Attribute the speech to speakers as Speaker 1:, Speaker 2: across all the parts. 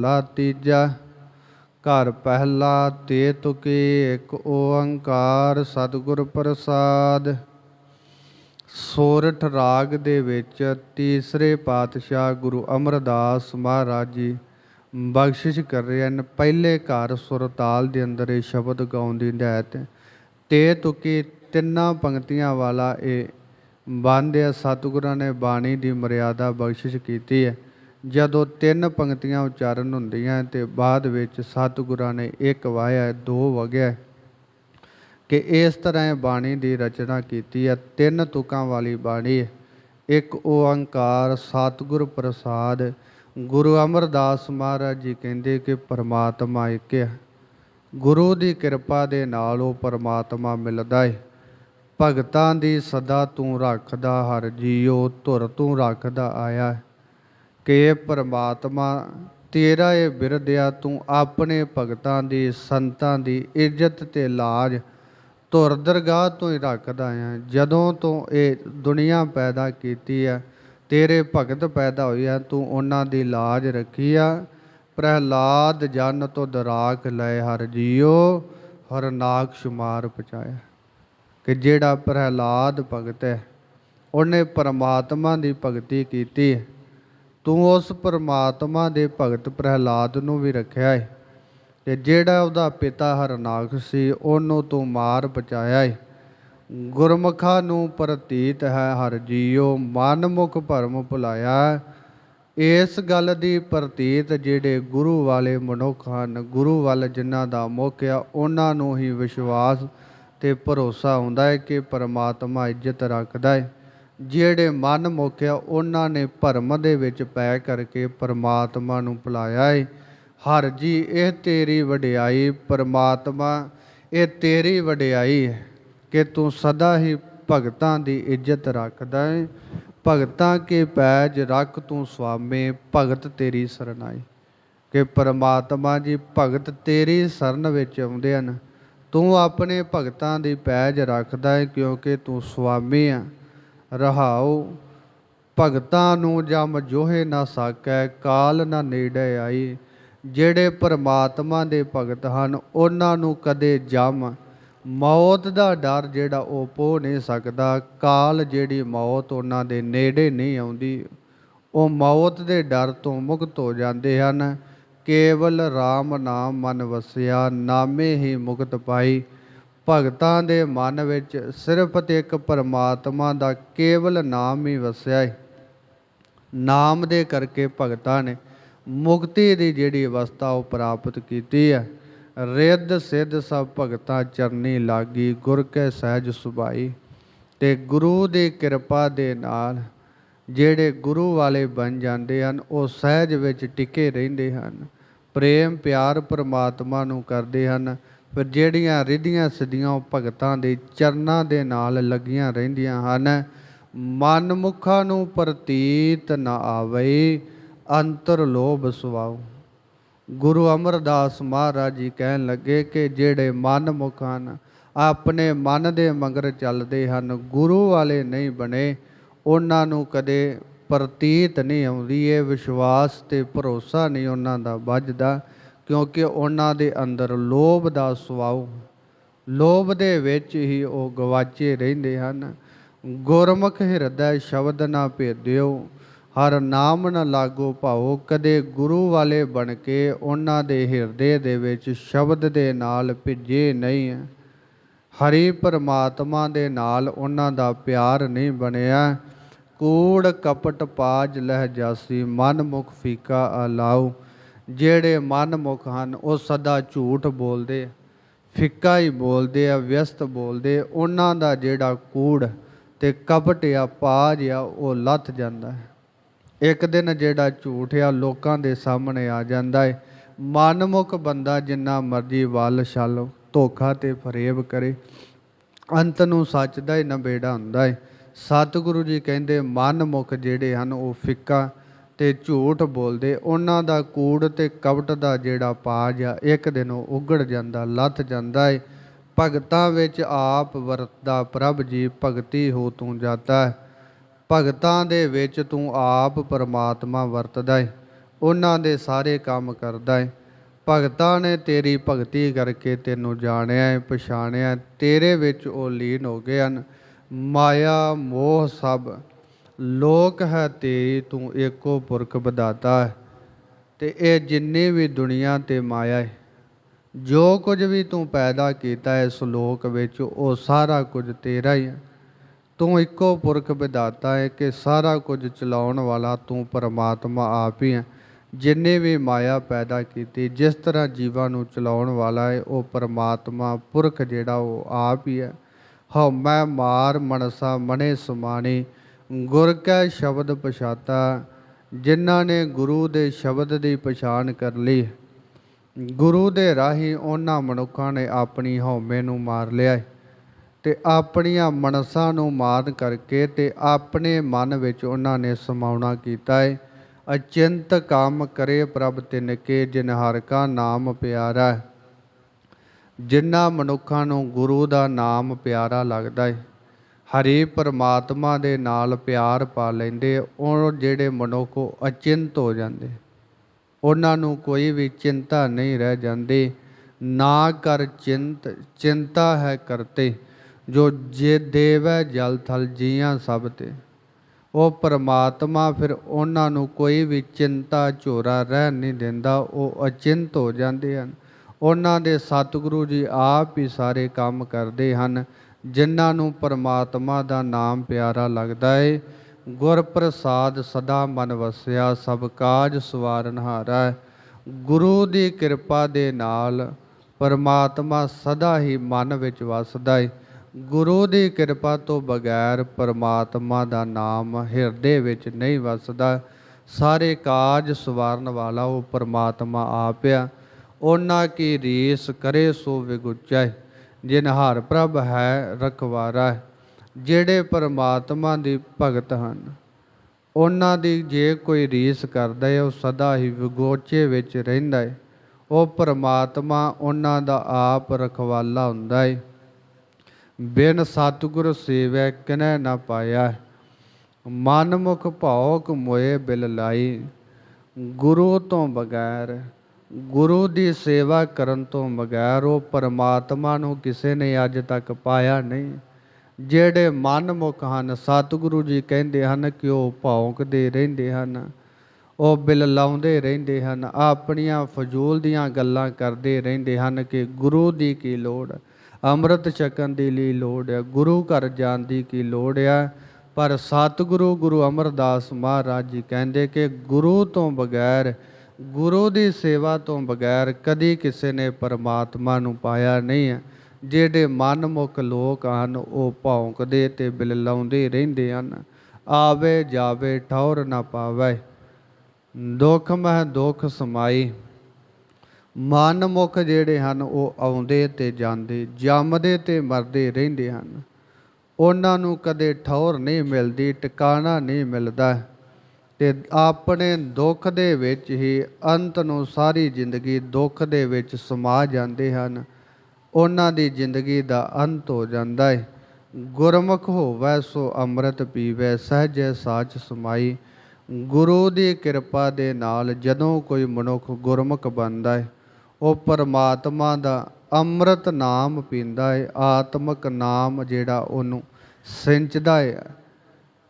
Speaker 1: ਲਾ ਤੀਜਾ, ਘਰ ਪਹਿਲਾ ਤੇ ਤੁਕੀ ਇੱਕ ਓੰਕਾਰ ਸਤਿਗੁਰ ਪ੍ਰਸਾਦ। ਸੋਰਠ ਰਾਗ ਦੇ ਵਿੱਚ ਤੀਸਰੇ ਪਾਤਸ਼ਾਹ ਗੁਰੂ ਅਮਰਦਾਸ ਮਹਾਰਾਜ ਜੀ ਬਖਸ਼ਿਸ਼ ਕਰ ਰਹੇ ਹਨ। ਪਹਿਲੇ ਘਰ ਸੁਰਤਾਲ ਦੇ ਅੰਦਰ ਇਹ ਸ਼ਬਦ ਗਾਉਣ ਦੀ ਹਦਾਇਤ ਤੇ ਤੁਕੀ ਤਿੰਨਾਂ ਪੰਕਤੀਆਂ ਵਾਲਾ ਇਹ ਬੰਦ ਹੈ ਸਤਿਗੁਰਾਂ ਨੇ ਬਾਣੀ ਦੀ ਮਰਿਆਦਾ ਬਖਸ਼ਿਸ਼ ਕੀਤੀ ਹੈ। ਜਦੋਂ ਤਿੰਨ ਪੰਕਤੀਆਂ ਉਚਾਰਨ ਹੁੰਦੀਆਂ ਤੇ ਬਾਅਦ ਵਿੱਚ ਸਤਿਗੁਰਾਂ ਨੇ ਇੱਕ ਵਾਹਿਆ, ਦੋ ਵਗਿਆ ਕਿ ਇਸ ਤਰ੍ਹਾਂ ਬਾਣੀ ਦੀ ਰਚਨਾ ਕੀਤੀ ਹੈ। ਤਿੰਨ ਤੁਕਾਂ ਵਾਲੀ ਬਾਣੀ ਹੈ। ਇੱਕ ਓੰਕਾਰ ਸਤਿਗੁਰ ਪ੍ਰਸਾਦ, ਗੁਰੂ ਅਮਰਦਾਸ ਮਹਾਰਾਜ ਜੀ ਕਹਿੰਦੇ ਕਿ ਪਰਮਾਤਮਾ ਇੱਕ ਹੈ। ਗੁਰੂ ਦੀ ਕਿਰਪਾ ਦੇ ਨਾਲ ਉਹ ਪਰਮਾਤਮਾ ਮਿਲਦਾ ਹੈ। ਭਗਤਾਂ ਦੀ ਸਦਾ ਤੂੰ ਰੱਖਦਾ, ਹਰ ਜੀਉ ਧੁਰ ਤੂੰ ਰੱਖਦਾ ਆਇਆ ਕਿ ਪਰਮਾਤਮਾ, ਤੇਰਾ ਇਹ ਬਿਰਦਿਆ ਤੂੰ ਆਪਣੇ ਭਗਤਾਂ ਦੀ, ਸੰਤਾਂ ਦੀ ਇੱਜ਼ਤ ਤੇ ਲਾਜ ਧੁਰ ਦਰਗਾਹ ਤੋਂ ਹੀ ਰੱਖਦਾ ਆ। ਜਦੋਂ ਤੋਂ ਇਹ ਦੁਨੀਆ ਪੈਦਾ ਕੀਤੀ ਆ, ਤੇਰੇ ਭਗਤ ਪੈਦਾ ਹੋਏ ਆ, ਤੂੰ ਉਹਨਾਂ ਦੀ ਲਾਜ ਰੱਖੀ ਆ। ਪ੍ਰਹਿਲਾਦ ਜਨ ਤੋਂ ਦਰਾਕ ਲੈ ਹਰ ਜੀਓ, ਹਰ ਨਾਗ ਸ਼ੁਮਾਰ ਪਚਾਇਆ ਕਿ ਜਿਹੜਾ ਪ੍ਰਹਿਲਾਦ ਭਗਤ ਹੈ, ਉਹਨੇ ਪਰਮਾਤਮਾ ਦੀ ਭਗਤੀ ਕੀਤੀ। ਤੂੰ ਉਸ ਪਰਮਾਤਮਾ ਦੇ ਭਗਤ ਪ੍ਰਹਿਲਾਦ ਨੂੰ ਵੀ ਰੱਖਿਆ ਹੈ ਤੇ ਜਿਹੜਾ ਉਹਦਾ ਪਿਤਾ ਹਰਨਾਕ ਸੀ, ਉਹਨੂੰ ਤੂੰ ਮਾਰ ਬਚਾਇਆ ਏ। ਗੁਰਮੁਖਾਂ ਨੂੰ ਪ੍ਰਤੀਤ ਹੈ, ਹਰ ਜੀਉ ਮਨ ਮੁਖ ਭਰਮ ਭੁਲਾਇਆ। ਇਸ ਗੱਲ ਦੀ ਪ੍ਰਤੀਤ ਜਿਹੜੇ ਗੁਰੂ ਵਾਲੇ ਮਨੁੱਖ ਹਨ, ਗੁਰੂ ਵੱਲ ਜਿਨ੍ਹਾਂ ਦਾ ਮੁੱਖ ਆ, ਉਹਨਾਂ ਨੂੰ ਹੀ ਵਿਸ਼ਵਾਸ ਤੇ ਭਰੋਸਾ ਹੁੰਦਾ ਹੈ ਕਿ ਪਰਮਾਤਮਾ ਇੱਜ਼ਤ ਰੱਖਦਾ ਹੈ ਜਿਹੜੇ ਮਨ ਮੁੱਖ ਆ ਉਹਨਾਂ ਨੇ ਭਰਮ ਦੇ ਵਿੱਚ ਪੈ ਕਰਕੇ ਪਰਮਾਤਮਾ ਨੂੰ ਭੁਲਾਇਆ ਏ। ਹਰ ਜੀ, ਇਹ ਤੇਰੀ ਵਡਿਆਈ, ਪਰਮਾਤਮਾ, ਇਹ ਤੇਰੀ ਵਡਿਆਈ ਹੈ ਕਿ ਤੂੰ ਸਦਾ ਹੀ ਭਗਤਾਂ ਦੀ ਇੱਜ਼ਤ ਰੱਖਦਾ ਏ। ਭਗਤਾਂ ਕੇ ਪੈਜ ਰੱਖ ਤੂੰ ਸੁਆਮੇ, ਭਗਤ ਤੇਰੀ ਸਰਨਾਈ ਕਿ ਪਰਮਾਤਮਾ ਜੀ, ਭਗਤ ਤੇਰੀ ਸ਼ਰਨ ਵਿੱਚ ਆਉਂਦੇ ਹਨ। ਤੂੰ ਆਪਣੇ ਭਗਤਾਂ ਦੀ ਪੈਜ ਰੱਖਦਾ ਏ ਕਿਉਂਕਿ ਤੂੰ ਸੁਆਮੀ ਆ। ਰਹਾਉ, ਭਗਤਾਂ ਨੂੰ ਜਮ ਜੋਹੇ ਨਾ ਸਾਕੈ, ਕਾਲ ਨਾ ਨੇੜੇ ਆਈ। ਜਿਹੜੇ ਪਰਮਾਤਮਾ ਦੇ ਭਗਤ ਹਨ, ਉਹਨਾਂ ਨੂੰ ਕਦੇ ਜਮ। ਮੌਤ ਦਾ ਡਰ ਜਿਹੜਾ ਉਹ ਪੋ ਨਹੀਂ ਸਕਦਾ। ਕਾਲ ਜਿਹੜੀ ਮੌਤ ਉਹਨਾਂ ਦੇ ਨੇੜੇ ਨਹੀਂ ਆਉਂਦੀ। ਉਹ ਮੌਤ ਦੇ ਡਰ ਤੋਂ ਮੁਕਤ ਹੋ ਜਾਂਦੇ ਹਨ। ਕੇਵਲ RAM ਨਾਮ ਮਨ ਵਸਿਆ, ਨਾਮੇ ਹੀ ਮੁਕਤ ਪਾਈ। ਭਗਤਾਂ ਦੇ ਮਨ ਵਿੱਚ ਸਿਰਫ ਤੇ ਇੱਕ ਪਰਮਾਤਮਾ ਦਾ ਕੇਵਲ ਨਾਮ ਹੀ ਵਸਿਆ ਹੈ ਨਾਮ ਦੇ ਕਰਕੇ ਭਗਤਾਂ ਨੇ ਮੁਕਤੀ ਦੀ ਜਿਹੜੀ ਅਵਸਥਾ ਉਹ ਪ੍ਰਾਪਤ ਕੀਤੀ ਹੈ ਰਿੱਧ ਸਿੱਧ ਸਭ ਭਗਤਾਂ ਚਰਨੀ ਲਾਗੀ, ਗੁਰ ਕੈ ਸਹਿਜ ਸੁਭਾਈ। ਤੇ ਗੁਰੂ ਦੀ ਕਿਰਪਾ ਦੇ ਨਾਲ ਜਿਹੜੇ ਗੁਰੂ ਵਾਲੇ ਬਣ ਜਾਂਦੇ ਹਨ, ਉਹ ਸਹਿਜ ਵਿੱਚ ਟਿਕੇ ਰਹਿੰਦੇ ਹਨ। ਪ੍ਰੇਮ ਪਿਆਰ ਪਰਮਾਤਮਾ ਨੂੰ ਕਰਦੇ ਹਨ। ਪਰ ਜਿਹੜੀਆਂ ਰਿਧੀਆਂ ਸਿੱਧੀਆਂ ਉਹ ਭਗਤਾਂ ਦੇ ਚਰਨਾਂ ਦੇ ਨਾਲ ਲੱਗੀਆਂ ਰਹਿੰਦੀਆਂ ਹਨ। ਮਨ ਮੁਖਾਂ ਨੂੰ ਪ੍ਰਤੀਤ ਨਾ ਆਵੇ ਅੰਤਰ ਲੋਭ ਸੁਆਉ। ਗੁਰੂ ਅਮਰਦਾਸ ਮਹਾਰਾਜ ਜੀ ਕਹਿਣ ਲੱਗੇ ਕਿ ਜਿਹੜੇ ਮਨ ਮੁਖ ਹਨ, ਆਪਣੇ ਮਨ ਦੇ ਮੰਗਰ ਚੱਲਦੇ ਹਨ, ਗੁਰੂ ਵਾਲੇ ਨਹੀਂ ਬਣੇ, ਉਹਨਾਂ ਨੂੰ ਕਦੇ ਪ੍ਰਤੀਤ ਨਹੀਂ ਆਉਂਦੀ, ਇਹ ਵਿਸ਼ਵਾਸ ਤੇ ਭਰੋਸਾ ਨਹੀਂ ਉਹਨਾਂ ਦਾ ਵੱਜਦਾ। ਕਿਉਂਕਿ ਉਹਨਾਂ ਦੇ ਅੰਦਰ ਲੋਭ ਦਾ ਸੁਭਾਅ, ਲੋਭ ਦੇ ਵਿੱਚ ਹੀ ਉਹ ਗਵਾਚੇ ਰਹਿੰਦੇ ਹਨ। ਗੁਰਮੁਖ ਹਿਰਦੈ ਸ਼ਬਦ ਨਾ ਭੇਦਿਓ, ਹਰ ਨਾਮ ਨ ਲਾਗੋ ਭਾਉ ਕਦੇ ਗੁਰੂ ਵਾਲੇ ਬਣ ਕੇ ਉਹਨਾਂ ਦੇ ਹਿਰਦੇ ਦੇ ਵਿੱਚ ਸ਼ਬਦ ਦੇ ਨਾਲ ਭਿੱਜੇ ਨਹੀਂ। ਹਰੀ ਪਰਮਾਤਮਾ ਦੇ ਨਾਲ ਉਹਨਾਂ ਦਾ ਪਿਆਰ ਨਹੀਂ ਬਣਿਆ। ਕੂੜ ਕਪਟ ਪਾਜ ਲਹਿ ਜਾਸੀ, ਮਨ ਮੁਖ ਫੀਕਾ ਅਲਾਉ। ਜਿਹੜੇ ਮਨ ਮੁਖ ਹਨ ਉਹ ਸਦਾ ਝੂਠ ਬੋਲਦੇ ਆ, ਫਿੱਕਾ ਹੀ ਬੋਲਦੇ ਆ ਵਿਅਸਤ ਬੋਲਦੇ ਉਹਨਾਂ ਦਾ ਜਿਹੜਾ ਕੂੜ ਤੇ ਕਪਟ ਆ ਪਾਜ ਆ ਉਹ ਲੱਥ ਜਾਂਦਾ ਹੈ। ਇੱਕ ਦਿਨ ਜਿਹੜਾ ਝੂਠ ਆ ਲੋਕਾਂ ਦੇ ਸਾਹਮਣੇ ਆ ਜਾਂਦਾ ਹੈ ਮਨਮੁਖ ਬੰਦਾ ਜਿੰਨਾ ਮਰਜ਼ੀ ਵੱਲ ਛਲ ਧੋਖਾ ਤੇ ਫਰੇਬ ਕਰੇ। ਅੰਤ ਨੂੰ ਸੱਚ ਦਾ ਹੀ ਨਬੇੜਾ ਹੁੰਦਾ ਹੈ ਸਤਿਗੁਰੂ ਜੀ ਕਹਿੰਦੇ ਮਨਮੁਖ ਜਿਹੜੇ ਹਨ ਉਹ ਫਿੱਕਾ ਤੇ ਝੂਠ ਬੋਲਦੇ, ਉਹਨਾਂ ਦਾ ਕੂੜ ਤੇ ਕਵਟ ਦਾ ਜਿਹੜਾ ਪਾਜ ਆ, ਇੱਕ ਦਿਨ ਉਹ ਉਗੜ ਜਾਂਦਾ, ਲੱਥ ਜਾਂਦਾ ਏ। ਭਗਤਾਂ ਵਿੱਚ ਆਪ ਵਰਤਦਾ ਪ੍ਰਭ ਜੀ, ਭਗਤੀ ਹੋ ਤੂੰ ਜਾਤਾ ਹੈ ਭਗਤਾਂ ਦੇ ਵਿੱਚ ਤੂੰ ਆਪ ਪਰਮਾਤਮਾ ਵਰਤਦਾ ਏ। ਉਹਨਾਂ ਦੇ ਸਾਰੇ ਕੰਮ ਕਰਦਾ ਏ। ਭਗਤਾਂ ਨੇ ਤੇਰੀ ਭਗਤੀ ਕਰਕੇ ਤੈਨੂੰ ਜਾਣਿਆ ਏ, ਪਛਾਣਿਆ ਤੇਰੇ ਵਿੱਚ ਉਹ ਲੀਨ ਹੋ ਗਏ ਹਨ। ਮਾਇਆ, ਮੋਹ ਸਭ ਲੋਕ ਹੈ ਤੇਰੀ ਤੂੰ ਏਕੋ ਪੁਰਖ ਵਿਦਾਤਾ ਹੈ, ਤੇ ਇਹ ਜਿੰਨੀ ਵੀ ਦੁਨੀਆ ਤੇ ਮਾਇਆ ਹੈ, ਜੋ ਕੁਝ ਵੀ ਤੂੰ ਪੈਦਾ ਕੀਤਾ ਹੈ ਇਸ ਲੋਕ ਵਿੱਚ, ਉਹ ਸਾਰਾ ਕੁਝ ਤੇਰਾ ਹੀ ਹੈ। ਤੂੰ ਇੱਕੋ ਪੁਰਖ ਵਿਦਾਤਾ ਹੈ ਕਿ ਸਾਰਾ ਕੁਝ ਚਲਾਉਣ ਵਾਲਾ ਤੂੰ ਪਰਮਾਤਮਾ ਆਪ ਹੀ ਹੈ। ਜਿੰਨੇ ਵੀ ਮਾਇਆ ਪੈਦਾ ਕੀਤੀ, ਜਿਸ ਤਰ੍ਹਾਂ ਜੀਵਾਂ ਨੂੰ ਚਲਾਉਣ ਵਾਲਾ ਹੈ, ਉਹ ਪਰਮਾਤਮਾ ਪੁਰਖ ਜਿਹੜਾ ਉਹ ਆਪ ਹੀ ਹੈ। ਹਉ ਮੈਂ ਮਾਰ ਮਨਸਾ ਮਨੇ ਸੁਮਾਣੀ ਗੁਰ ਕੈ ਸ਼ਬਦ ਪਛਾਤਾ, ਜਿਨ੍ਹਾਂ ਨੇ ਗੁਰੂ ਦੇ ਸ਼ਬਦ ਦੀ ਪਛਾਣ ਕਰ ਲਈ। ਗੁਰੂ ਦੇ ਰਾਹੀਂ ਉਹਨਾਂ ਮਨੁੱਖਾਂ ਨੇ ਆਪਣੀ ਹਉਮੈ ਨੂੰ ਮਾਰ ਲਿਆ ਹੈ ਤੇ ਆਪਣੀਆਂ ਮਨਸਾਂ ਨੂੰ ਮਾਰਨ ਕਰਕੇ ਤੇ ਆਪਣੇ ਮਨ ਵਿੱਚ ਉਹਨਾਂ ਨੇ ਸਮਾਉਣਾ ਕੀਤਾ ਹੈ ਅਚਿੰਤ ਕੰਮ ਕਰੇ ਪ੍ਰਭ ਤਿਨ ਕੇ, ਜਿਨ ਹਰ ਕਾ ਨਾਮ ਪਿਆਰਾ ਜਿਨ੍ਹਾਂ ਮਨੁੱਖਾਂ ਨੂੰ ਗੁਰੂ ਦਾ ਨਾਮ ਪਿਆਰਾ ਲੱਗਦਾ ਹੈ ਹਰੀ ਪਰਮਾਤਮਾ ਦੇ ਨਾਲ ਪਿਆਰ ਪਾ ਲੈਂਦੇ, ਉਹ ਜਿਹੜੇ ਮਨੁੱਖ ਉਹ ਅਚਿੰਤ ਹੋ ਜਾਂਦੇ। ਉਹਨਾਂ ਨੂੰ ਕੋਈ ਵੀ ਚਿੰਤਾ ਨਹੀਂ ਰਹਿ ਜਾਂਦੀ। ਨਾ ਕਰ ਚਿੰਤ, ਚਿੰਤਾ ਹੈ ਕਰਤੇ, ਜੋ ਜੇ ਦੇਵੈ ਜਲ ਥਲ ਜੀਆਂ ਸਭ ਤੇ। ਉਹ ਪਰਮਾਤਮਾ ਫਿਰ ਉਹਨਾਂ ਨੂੰ ਕੋਈ ਵੀ ਚਿੰਤਾ ਝੋਰਾ ਰਹਿ ਨਹੀਂ ਦਿੰਦਾ, ਉਹ ਅਚਿੰਤ ਹੋ ਜਾਂਦੇ ਹਨ। ਉਹਨਾਂ ਦੇ ਸਤਿਗੁਰੂ ਜੀ ਆਪ ਹੀ ਸਾਰੇ ਕੰਮ ਕਰਦੇ ਹਨ। ਜਿਨ੍ਹਾਂ ਨੂੰ ਪਰਮਾਤਮਾ ਦਾ ਨਾਮ ਪਿਆਰਾ ਲੱਗਦਾ ਏ ਗੁਰ ਪ੍ਰਸਾਦ ਸਦਾ ਮਨ ਵਸਿਆ, ਸਭ ਕਾਜ ਸਵਾਰਨਹਾਰਾ ਹੈ। ਗੁਰੂ ਦੀ ਕਿਰਪਾ ਦੇ ਨਾਲ ਪਰਮਾਤਮਾ ਸਦਾ ਹੀ ਮਨ ਵਿੱਚ ਵਸਦਾ ਏ। ਗੁਰੂ ਦੀ ਕਿਰਪਾ ਤੋਂ ਬਗੈਰ ਪਰਮਾਤਮਾ ਦਾ ਨਾਮ ਹਿਰਦੇ ਵਿੱਚ ਨਹੀਂ ਵਸਦਾ। ਸਾਰੇ ਕਾਜ ਸਵਾਰਨ ਵਾਲਾ ਉਹ ਪਰਮਾਤਮਾ ਆਪ ਆ ਉਹਨਾਂ ਕੀ ਰੀਸ ਕਰੇ ਸੋ ਵਿਗੁਚੈ। ਜਿਨਹਾਰ ਪ੍ਰਭ ਹੈ ਰਖਵਾਰਾ ਹੈ। ਜਿਹੜੇ ਪਰਮਾਤਮਾ ਦੀ ਭਗਤ ਹਨ। ਉਹਨਾਂ ਦੀ ਜੇ ਕੋਈ ਰੀਸ ਕਰਦਾ ਹੈ, ਉਹ ਸਦਾ ਹੀ ਵਿਗੋਚੇ ਵਿੱਚ ਰਹਿੰਦਾ ਹੈ। ਉਹ ਪਰਮਾਤਮਾ ਉਹਨਾਂ ਦਾ ਆਪ ਰਖਵਾਲਾ ਹੁੰਦਾ ਹੈ। ਬਿਨ ਸਤਿਗੁਰ ਸੇਵੈ ਕਿਨੈ ਨਾ ਪਾਇਆ ਮਨ ਮੁਖ ਭੌਕ ਮੋਏ ਬਿਲ ਲਾਈ, ਗੁਰੂ ਤੋਂ ਬਗੈਰ ਗੁਰੂ ਦੀ ਸੇਵਾ ਕਰਨ ਤੋਂ ਬਗੈਰ ਉਹ ਪਰਮਾਤਮਾ ਨੂੰ ਕਿਸੇ ਨੇ ਅੱਜ ਤੱਕ ਪਾਇਆ ਨਹੀਂ। ਜਿਹੜੇ ਮਨ ਮੁਖ ਹਨ, ਸਤਿਗੁਰੂ ਜੀ ਕਹਿੰਦੇ ਹਨ ਕਿ ਉਹ ਭੌਂਕਦੇ ਰਹਿੰਦੇ ਹਨ, ਉਹ ਬਿਲ ਲਾਉਂਦੇ ਰਹਿੰਦੇ ਹਨ, ਆਪਣੀਆਂ ਫਜ਼ੂਲ ਦੀਆਂ ਗੱਲਾਂ ਕਰਦੇ ਰਹਿੰਦੇ ਹਨ ਕਿ ਗੁਰੂ ਦੀ ਕੀ ਲੋੜ, ਅੰਮ੍ਰਿਤ ਛਕਣ ਦੀ ਲਈ ਲੋੜ ਹੈ, ਗੁਰੂ ਘਰ ਜਾਣ ਦੀ ਕੀ ਲੋੜ ਹੈ। ਪਰ ਸਤਿਗੁਰੂ ਗੁਰੂ ਅਮਰਦਾਸ ਮਹਾਰਾਜ ਜੀ ਕਹਿੰਦੇ ਕਿ ਗੁਰੂ ਤੋਂ ਬਗੈਰ ਗੁਰੂ ਦੀ ਸੇਵਾ ਤੋਂ ਬਗੈਰ ਕਦੀ ਕਿਸੇ ਨੇ ਪਰਮਾਤਮਾ ਨੂੰ ਪਾਇਆ ਨਹੀਂ ਹੈ। ਜਿਹੜੇ ਮਨਮੁਖ ਲੋਕ ਹਨ, ਉਹ ਭੌਂਕਦੇ ਤੇ ਬਿਲਲਾਉਂਦੇ ਰਹਿੰਦੇ ਹਨ। ਆਵੇ ਜਾਵੇ ਠੌਰ ਨਾ ਪਾਵੇ। ਦੁੱਖ ਮਹਿ ਦੁੱਖ ਸਮਾਈ। ਮਨਮੁਖ ਜਿਹੜੇ ਹਨ, ਉਹ ਆਉਂਦੇ ਤੇ ਜਾਂਦੇ, ਜੰਮਦੇ ਤੇ ਮਰਦੇ ਰਹਿੰਦੇ ਹਨ। ਉਹਨਾਂ ਨੂੰ ਕਦੇ ਠੌਰ ਨਹੀਂ ਮਿਲਦੀ, ਟਿਕਾਣਾ ਨਹੀਂ ਮਿਲਦਾ। ਤੇ ਆਪਣੇ ਦੁੱਖ ਦੇ ਵਿੱਚ ਹੀ ਅੰਤ ਨੂੰ ਸਾਰੀ ਜ਼ਿੰਦਗੀ ਦੁੱਖ ਦੇ ਵਿੱਚ ਸਮਾ ਜਾਂਦੇ ਹਨ। ਉਹਨਾਂ ਦੀ ਜ਼ਿੰਦਗੀ ਦਾ ਅੰਤ ਹੋ ਜਾਂਦਾ ਹੈ ਗੁਰਮੁਖ ਹੋਵੈ ਸੋ ਅੰਮ੍ਰਿਤ ਪੀਵੈ, ਸਹਜੈ ਸਾਚ ਸਮਾਈ। ਗੁਰੂ ਦੀ ਕਿਰਪਾ ਦੇ ਨਾਲ ਜਦੋਂ ਕੋਈ ਮਨੁੱਖ ਗੁਰਮੁਖ ਬਣਦਾ ਹੈ ਉਹ ਪਰਮਾਤਮਾ ਦਾ ਅੰਮ੍ਰਿਤ ਨਾਮ ਪੀਂਦਾ ਹੈ ਆਤਮਿਕ ਨਾਮ ਜਿਹੜਾ ਉਹਨੂੰ ਸਿੰਚਦਾ ਹੈ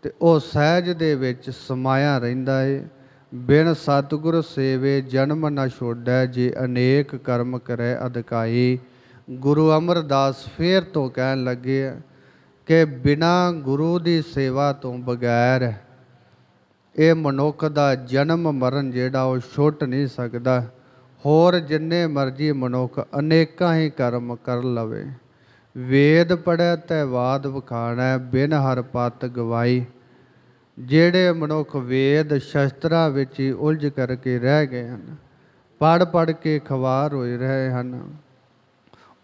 Speaker 1: ਤੇ ਉਹ ਸਹਿਜ ਦੇ ਵਿੱਚ ਸਮਾਇਆ ਰਹਿੰਦਾ ਏ। ਬਿਨ ਸਤਿਗੁਰ ਸੇਵੇ ਜਨਮ ਨਾ ਛੋੜੈ, ਜੇ ਅਨੇਕ ਕਰਮ ਕਰੈ ਅਧਿਕਾਈ। ਗੁਰੂ ਅਮਰਦਾਸ ਫੇਰ ਤੋਂ ਕਹਿਣ ਲੱਗੇ ਕਿ ਬਿਨਾ ਗੁਰੂ ਦੀ ਸੇਵਾ ਤੋਂ ਬਗੈਰ ਇਹ ਮਨੁੱਖ ਦਾ ਜਨਮ ਮਰਨ ਜਿਹੜਾ ਉਹ ਛੁੱਟ ਨਹੀਂ ਸਕਦਾ। ਹੋਰ ਜਿੰਨੇ ਮਰਜ਼ੀ ਮਨੁੱਖ ਅਨੇਕਾਂ ਹੀ ਕਰਮ ਕਰ ਲਵੇ। ਵੇਦ ਪੜੈ ਤੈ ਵਾਦ ਵਖਾਣੈ, ਬਿਨ ਹਰ ਪਤ ਗਵਾਈ। ਜਿਹੜੇ ਮਨੁੱਖ ਵੇਦ ਸ਼ਸਤਰਾਂ ਵਿੱਚ ਹੀ ਉਲਝ ਕਰਕੇ ਰਹਿ ਗਏ ਹਨ ਪੜ ਪੜ ਕੇ ਖਵਾਰ ਹੋਏ ਰਹੇ ਹਨ।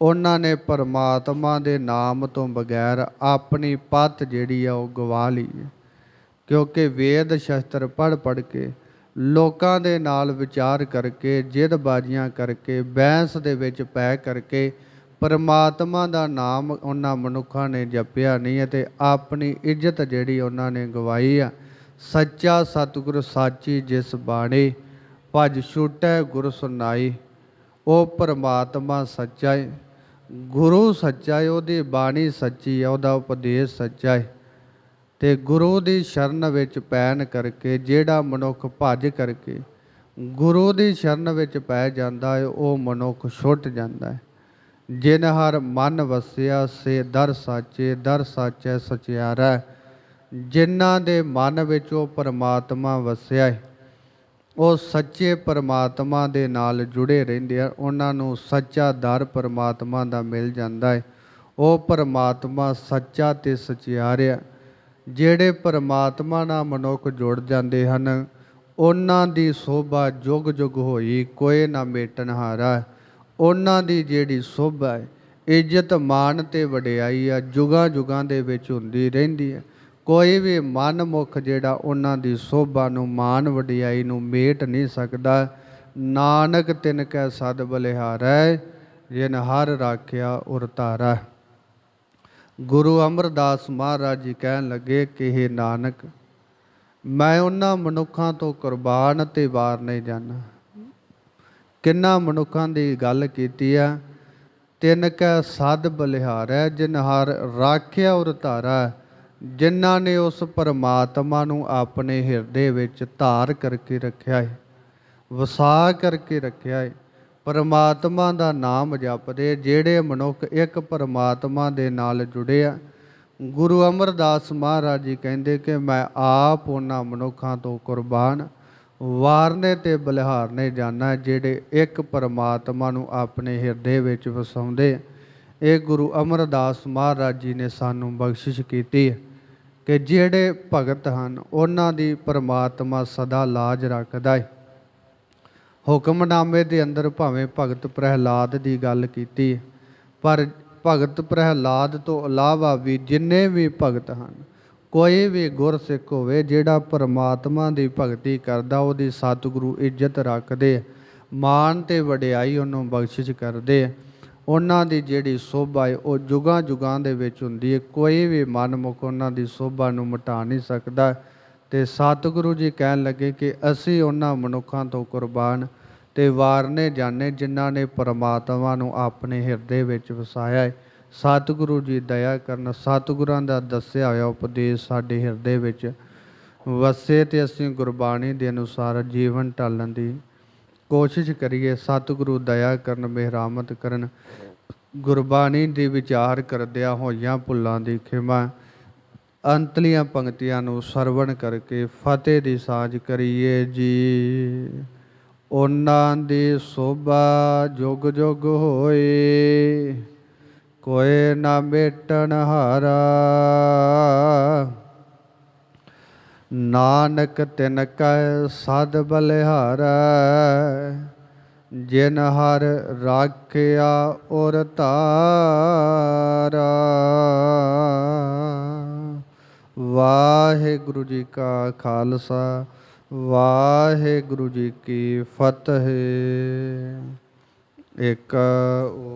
Speaker 1: ਉਹਨਾਂ ਨੇ ਪਰਮਾਤਮਾ ਦੇ ਨਾਮ ਤੋਂ ਬਗੈਰ ਆਪਣੀ ਪਤ ਜਿਹੜੀ ਆ ਉਹ ਗਵਾ ਲਈ ਕਿਉਂਕਿ ਵੇਦ ਸ਼ਸਤਰ ਪੜ ਪੜ ਕੇ ਲੋਕਾਂ ਦੇ ਨਾਲ ਵਿਚਾਰ ਕਰਕੇ ਜਿੱਦਬਾਜ਼ੀਆਂ ਕਰਕੇ, ਬਹਿਸ ਦੇ ਵਿੱਚ ਪੈ ਕਰਕੇ ਪਰਮਾਤਮਾ ਦਾ ਨਾਮ ਉਹਨਾਂ ਮਨੁੱਖਾਂ ਨੇ ਜਪਿਆ ਨਹੀਂ ਹੈ ਤੇ ਆਪਣੀ ਇੱਜ਼ਤ ਜਿਹੜੀ ਉਹਨਾਂ ਨੇ ਗਵਾਈ ਆ, ਸੱਚਾ ਸਤਿਗੁਰ ਸਾਚੀ ਜਿਸ ਬਾਣੀ, ਭਜ ਛੁਟੈ ਗੁਰ ਸੁਨਾਈ ਉਹ ਪਰਮਾਤਮਾ ਸੱਚਾ ਹੈ ਗੁਰੂ ਸੱਚਾ ਹੈ ਉਹਦੀ ਬਾਣੀ ਸੱਚੀ ਹੈ ਉਹਦਾ ਉਪਦੇਸ਼ ਸੱਚਾ ਹੈ ਤੇ ਗੁਰੂ ਦੀ ਸ਼ਰਨ ਵਿੱਚ ਪੈਣ ਕਰਕੇ, ਜਿਹੜਾ ਮਨੁੱਖ ਭੱਜ ਕਰਕੇ ਗੁਰੂ ਦੀ ਸ਼ਰਨ ਵਿੱਚ ਪੈ ਜਾਂਦਾ ਹੈ ਉਹ ਮਨੁੱਖ ਛੁੱਟ ਜਾਂਦਾ ਹੈ ਜਿਨ ਹਰ ਮਨ ਵਸਿਆ ਸੇ ਦਰ ਸਾਚੇ, ਦਰ ਸਾਚੈ ਸਚਿਆਰਾ ਜਿਨ੍ਹਾਂ ਦੇ ਮਨ ਵਿੱਚ ਉਹ ਪਰਮਾਤਮਾ ਵਸਿਆ ਹੈ ਉਹ ਸੱਚੇ ਪਰਮਾਤਮਾ ਦੇ ਨਾਲ ਜੁੜੇ ਰਹਿੰਦੇ ਆ। ਉਹਨਾਂ ਨੂੰ ਸੱਚਾ ਦਰ ਪਰਮਾਤਮਾ ਦਾ ਮਿਲ ਜਾਂਦਾ ਹੈ ਉਹ ਪਰਮਾਤਮਾ ਸੱਚਾ ਤੇ ਸਚਿਆਰਿਆ ਜਿਹੜੇ ਪਰਮਾਤਮਾ ਨਾਲ ਮਨੁੱਖ ਜੁੜ ਜਾਂਦੇ ਹਨ, ਉਹਨਾਂ ਦੀ ਸੋਭਾ ਜੁਗ ਜੁਗ ਹੋਈ, ਕੋਈ ਨਾ ਮੇਟਣ ਹਾਰਾ ਉਹਨਾਂ ਦੀ ਜਿਹੜੀ ਸੋਭਾ ਹੈ, ਇੱਜ਼ਤ ਮਾਣ ਤੇ ਵਡਿਆਈ ਆ, ਜੁਗਾਂ ਜੁਗਾਂ ਦੇ ਵਿੱਚ ਹੁੰਦੀ ਰਹਿੰਦੀ ਹੈ। ਕੋਈ ਵੀ ਮਨ ਮੁਖ ਜਿਹੜਾ ਉਹਨਾਂ ਦੀ ਸੋਭਾ ਨੂੰ, ਮਾਣ ਵਡਿਆਈ ਨੂੰ ਮੇਟ ਨਹੀਂ ਸਕਦਾ। ਨਾਨਕ ਤਿਨ ਕੈ ਸਦ ਬਲਿਹਾਰੈ, ਜਿਨ ਹਰ ਰਾਖਿਆ ਉਰ ਧਾਰੈ। ਗੁਰੂ ਅਮਰਦਾਸ ਮਹਾਰਾਜ ਜੀ ਕਹਿਣ ਲੱਗੇ ਕਿ ਇਹ ਨਾਨਕ, ਮੈਂ ਉਹਨਾਂ ਮਨੁੱਖਾਂ ਤੋਂ ਕੁਰਬਾਨ ਤੇ ਵਾਰ ਨਹੀਂ ਜਾਣਾ ਕਿੰਨਾ ਮਨੁੱਖਾਂ ਦੀ ਗੱਲ ਕੀਤੀ ਆ? ਤਿੰਨ ਕੈ ਸਦ ਬਲਿਹਾਰੈ, ਜਿਨ ਹਰ ਰਾਖਿਆ ਔਰ ਧਾਰਾ, ਜਿਨ੍ਹਾਂ ਨੇ ਉਸ ਪਰਮਾਤਮਾ ਨੂੰ ਆਪਣੇ ਹਿਰਦੇ ਵਿੱਚ ਧਾਰ ਕਰਕੇ ਰੱਖਿਆ ਹੈ ਵਸਾ ਕਰਕੇ ਰੱਖਿਆ ਹੈ ਪਰਮਾਤਮਾ ਦਾ ਨਾਮ ਜਪਦੇ, ਜਿਹੜੇ ਮਨੁੱਖ ਇੱਕ ਪਰਮਾਤਮਾ ਦੇ ਨਾਲ ਜੁੜੇ ਆ, ਗੁਰੂ ਅਮਰਦਾਸ ਮਹਾਰਾਜ ਜੀ ਕਹਿੰਦੇ ਕਿ ਮੈਂ ਆਪ ਉਹਨਾਂ ਮਨੁੱਖਾਂ ਤੋਂ ਕੁਰਬਾਨ ਵਾਰਨੇ ਤੇ ਬਲਿਹਾਰਨੇ ਜਾਣਾ ਜਿਹੜੇ ਇੱਕ ਪਰਮਾਤਮਾ ਨੂੰ ਆਪਣੇ ਹਿਰਦੇ ਵਿੱਚ ਵਸਾਉਂਦੇ ਇਹ ਗੁਰੂ ਅਮਰਦਾਸ ਮਹਾਰਾਜ ਜੀ ਨੇ ਸਾਨੂੰ ਬਖਸ਼ਿਸ਼ ਕੀਤੀ ਕਿ ਜਿਹੜੇ ਭਗਤ ਹਨ, ਉਹਨਾਂ ਦੀ ਪਰਮਾਤਮਾ ਸਦਾ ਲਾਜ ਰੱਖਦਾ ਹੈ। ਹੁਕਮਨਾਮੇ ਦੇ ਅੰਦਰ ਭਾਵੇਂ ਭਗਤ ਪ੍ਰਹਿਲਾਦ ਦੀ ਗੱਲ ਕੀਤੀ ਪਰ ਭਗਤ ਪ੍ਰਹਿਲਾਦ ਤੋਂ ਇਲਾਵਾ ਵੀ ਜਿੰਨੇ ਵੀ ਭਗਤ ਹਨ ਕੋਈ ਵੀ ਗੁਰਸਿੱਖ ਹੋਵੇ, ਜਿਹੜਾ ਪਰਮਾਤਮਾ ਦੀ ਭਗਤੀ ਕਰਦਾ, ਉਹਦੀ ਸਤਿਗੁਰੂ ਇੱਜ਼ਤ ਰੱਖਦੇ, ਮਾਣ ਤੇ ਵਡਿਆਈ ਉਹਨੂੰ ਬਖਸ਼ਿਸ਼ ਕਰਦੇ, ਉਹਨਾਂ ਦੀ ਜਿਹੜੀ ਸੋਭਾ ਹੈ ਉਹ ਜੁਗਾਂ ਜੁਗਾਂ ਦੇ ਵਿੱਚ ਹੁੰਦੀ ਹੈ ਕੋਈ ਵੀ ਮਨਮੁਖ ਉਹਨਾਂ ਦੀ ਸੋਭਾ ਨੂੰ ਮਿਟਾ ਨਹੀਂ ਸਕਦਾ। ਤੇ ਸਤਿਗੁਰੂ ਜੀ ਕਹਿਣ ਲੱਗੇ ਕਿ ਅਸੀਂ ਉਹਨਾਂ ਮਨੁੱਖਾਂ ਤੋਂ ਕੁਰਬਾਨ ਤੇ ਵਾਰਨੇ ਜਾਣੇ, ਜਿਨ੍ਹਾਂ ਨੇ ਪਰਮਾਤਮਾ ਨੂੰ ਆਪਣੇ ਹਿਰਦੇ ਵਿੱਚ ਵਸਾਇਆ ਹੈ ਸਤਿਗੁਰੂ ਜੀ ਦਇਆ ਕਰਨ, ਸਤਿਗੁਰਾਂ ਦਾ ਦੱਸਿਆ ਹੋਇਆ ਉਪਦੇਸ਼ ਸਾਡੇ ਹਿਰਦੇ ਵਿੱਚ। ਵਸੇ ਤੇ ਅਸੀਂ ਗੁਰਬਾਣੀ ਦੇ ਅਨੁਸਾਰ ਜੀਵਨ ਢਾਲਣ ਦੀ ਕੋਸ਼ਿਸ਼ ਕਰੀਏ। ਸਤਿਗੁਰੂ ਦਇਆ ਕਰਨ, ਮਿਹਰਾਮਤ ਕਰਨ, ਗੁਰਬਾਣੀ ਦੇ ਵਿਚਾਰ ਕਰਦਿਆਂ ਹੋਈਆਂ ਭੁੱਲਾਂ ਦੀ ਖਿਮਾ, ਅੰਤਲੀਆਂ ਪੰਕਤੀਆਂ ਨੂੰ ਸਰਵਣ ਕਰਕੇ ਫਤਿਹ ਦੀ ਸਾਂਝ ਕਰੀਏ ਜੀ। ਉਹਨਾਂ ਦੀ ਸੋਭਾ ਜੁਗ ਜੁਗ ਹੋਏ। ਕੋਏ ਨਾ ਮੇਟਣ ਹਾਰਾ। ਨਾਨਕ ਤਿਨ ਕੈ ਸਦ ਬਲਿਹਾਰੈ, ਜਿਨ ਹਰ ਰਾਖਿਆ ਔਰ ਤਾਰਾ। ਵਾਹਿਗੁਰੂ ਜੀ ਕਾ ਖਾਲਸਾ, ਵਾਹਿਗੁਰੂ ਜੀ ਕੀ ਫਤਿਹ। ਇੱਕ ਓ-